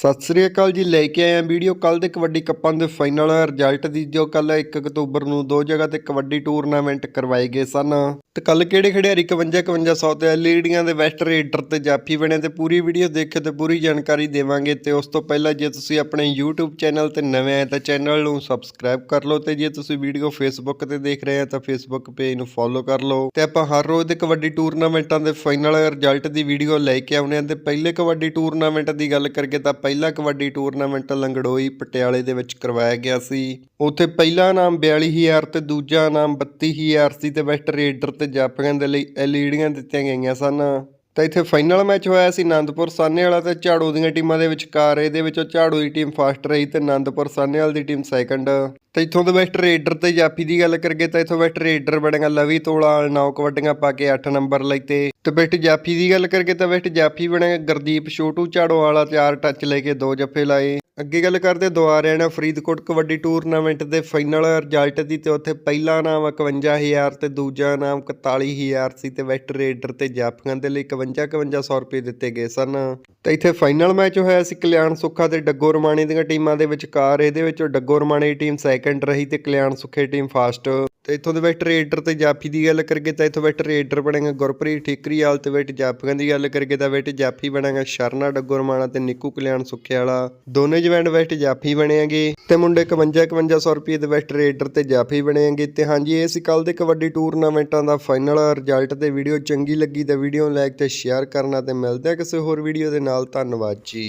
ਸਤਿ ਸ੍ਰੀ ਅਕਾਲ ਜੀ, ਲੈ ਕੇ ਆਏ ਆ ਵੀਡੀਓ। ਕੱਲ ਦੇ ਕਬੱਡੀ ਕੱਪਾਂ ਦੇ ਫਾਈਨਲ ਰਿਜ਼ਲਟ ਦੀ ਜੋ ਕੱਲ 1 ਅਕਤੂਬਰ ਨੂੰ ਦੋ ਜਗ੍ਹਾ ਤੇ ਕਬੱਡੀ ਟੂਰਨਾਮੈਂਟ ਕਰਵਾਏ ਗਏ ਸਨ। ਤੇ ਕੱਲ ਕਿਹੜੇ ਖਿਡਾਰੀ 51 51 ਤੇ ਲੀਡੀਆਂ ਦੇ ਵੈਸਟ ਰੇਡਰ ਤੇ ਜਾਫੀ ਬਣੇ, ਤੇ ਪੂਰੀ ਵੀਡੀਓ ਦੇਖਿਓ ਤੇ ਪੂਰੀ ਜਾਣਕਾਰੀ ਦੇਵਾਂਗੇ। ਤੇ ਉਸ ਤੋਂ ਪਹਿਲਾਂ ਜੇ ਤੁਸੀਂ ਆਪਣੇ YouTube ਚੈਨਲ ਤੇ ਨਵੇਂ ਆਏ ਤਾਂ ਚੈਨਲ ਨੂੰ ਸਬਸਕ੍ਰਾਈਬ ਕਰ ਲਓ ਤੇ ਜੇ ਤੁਸੀਂ ਵੀਡੀਓ Facebook ਤੇ ਦੇਖ ਰਹੇ ਆ ਤਾਂ Facebook ਪੇਜ ਨੂੰ ਫੋਲੋ ਕਰ ਲਓ। ਤੇ ਆਪਾਂ ਹਰ ਰੋਜ਼ ਦੇ ਕਬੱਡੀ ਟੂਰਨਾਮੈਂਟਾਂ ਦੇ ਫਾਈਨਲ ਰਿਜ਼ਲਟ ਦੀ ਵੀਡੀਓ ਲੈ ਕੇ ਆਉਂਦੇ ਹਾਂ ਤੇ ਪਹਿਲੇ ਕਬੱਡੀ ਟੂਰਨਾਮੈਂਟ ਦੀ ਗੱਲ ਕਰਕੇ ਤਾਂ ਪਹਿਲਾ ਕਬੱਡੀ ਟੂਰਨਾਮੈਂਟ ਲੰਗੜੋਈ ਪਟਿਆਲੇ ਦੇ ਵਿੱਚ ਕਰਵਾਇਆ ਗਿਆ ਸੀ। ਉੱਥੇ ਪਹਿਲਾ ਨਾਮ 42000 ਤੇ ਦੂਜਾ ਨਾਮ 32000 ਸੀ ਤੇ ਵੈਸਟ ਰੇਡਰ ਤੇ ਜਾਪੀਆਂ ਦੇ ਲਈ ਐਲਈਡੀਆਂ ਦਿੱਤੀਆਂ ਗਈਆਂ ਸਨ। ਤਾਂ ਇੱਥੇ ਫਾਈਨਲ ਮੈਚ ਹੋਇਆ ਸੀ ਆਨੰਦਪੁਰ ਸਾਹਨੇਵਾਲਾ ਤੇ ਝਾੜੂ ਦੀਆਂ ਟੀਮਾਂ ਦੇ ਵਿਚਕਾਰ। ਇਹਦੇ ਵਿੱਚੋਂ ਝਾੜੂ ਦੀ ਟੀਮ ਫਸਟ ਰਹੀ ਤੇ ਆਨੰਦਪੁਰ ਸਾਹਨੇਵਾਲ ਦੀ ਟੀਮ ਸੈਕੰਡ। ਤੇ ਇੱਥੋਂ ਦੇ ਵੈਸਟ ਰੇਡਰ ਤੇ ਜਾਫੀ ਦੀ ਗੱਲ ਕਰੀਏ ਤਾਂ ਇੱਥੋਂ ਵੈਸਟ ਰੇਡਰ ਬਣਿਆ ਲਵੀ ਤੋਲਾ ਨੌ ਕਬੱਡੀਆਂ ਪਾ ਕੇ 8 ਨੰਬਰ ਲਈ ਤੇ ਤੇ ਵੈਸਟ ਜਾਫੀ ਦੀ ਗੱਲ ਕਰੀਏ ਤਾਂ ਵੈਸਟ ਜਾਫੀ ਬਣੇਗਾ ਗੁਰਦੀਪ ਛੋਟੂ ਝਾੜੋ ਵਾਲਾ ਚਾਰ ਟੱਚ ਲੈ ਕੇ ਦੋ ਜੱਫੇ ਲਾਏ। ਅੱਗੇ ਗੱਲ ਕਰਦੇ ਦੁਆਰਿਆਂ ਨਾਲ ਫਰੀਦਕੋਟ ਕਬੱਡੀ ਟੂਰਨਾਮੈਂਟ ਦੇ ਫਾਈਨਲ ਰਿਜ਼ਲਟ ਦੀ ਤੇ ਉੱਥੇ ਪਹਿਲਾ ਨਾਮ 51000 ਤੇ ਦੂਜਾ ਨਾਮ 41000 ਸੀ ਤੇ ਵੈਸਟ ਰੇਡਰ ਤੇ ਜਾਫੀਆਂ ਦੇ ਲਈ 51 5100 ਰੁਪਏ ਦਿੱਤੇ ਗਏ ਸਨ। ਤੇ ਇੱਥੇ ਫਾਈਨਲ ਮੈਚ ਹੋਇਆ ਸੀ ਕਲਿਆਣ ਸੁੱਖਾ ਤੇ ਡੱਗੋ ਰਮਾਣੇ ਦੀਆਂ ਟੀਮਾਂ ਦੇ ਵਿਚਕਾਰ। ਇਹਦੇ ਵਿੱਚੋਂ ਡੱਗੋ ਰਮਾਣੇ ਦੀ ਟੀਮ ਸੈਕੰਡ ਰਹੀ ਤੇ ਕਲਿਆਣ ਸੁੱਖੇ ਟੀਮ ਫਸਟ ਤੇ ਇੱਥੋਂ ਦੇ ਵੈਸਟ ਰੇਡਰ ਤੇ ਜਾਫੀ ਦੀ ਗੱਲ ਕਰੀਏ ਤਾਂ ਇੱਥੋਂ ਵੈਸਟ ਰੇਡਰ ਬਣੇਗਾ ਗੁਰਪ੍ਰੀਤ ਠੀਕਰੀਵਾਲ ਤੇ ਵੈਟ ਜਾਫੀਆਂ ਦੀ ਗੱਲ ਕਰੀਏ ਤਾਂ ਵੈਟ ਜਾਫੀ ਬਣੇਗਾ ਸ਼ਰਨਾ ਡੱਗੋ ਰਮਾਣਾ ਤੇ ਨਿੱਕੂ ਕਲਿਆਣ ਸੁਖਿਆਲਾ। ਦੋਨੇ ਜਵੈਂਡ ਬੈਟ ਜਾਫੀ ਬਣੇਗੇ ਤੇ ਮੁੰਡੇ 51 5100 ਰੁਪਏ ਦੇ ਵੈਸਟ ਰੇਡਰ ਤੇ ਜਾਫੀ ਬਣੇਗੇ ਤੇ ਹਾਂਜੀ, ਇਹ ਸੀ ਕੱਲ ਦੇ ਕਬੱਡੀ ਟੂਰਨਾਮੈਂਟਾਂ ਦਾ ਫਾਈਨਲ ਰਿਜ਼ਲਟ ਤੇ ਵੀਡੀਓ ਚੰਗੀ ਲੱਗੀ ਤਾਂ ਵੀਡੀਓ ਨੂੰ ਲਾਈਕ ਤੇ ਸ਼ੇਅਰ ਕਰਨਾ ਤੇ ਮਿਲਦੇ ਆ ਕਿਸੇ ਹੋਰ ਵੀਡੀਓ ਦੇ ਨਾਲ, ਧੰਨਵਾਦ ਜੀ।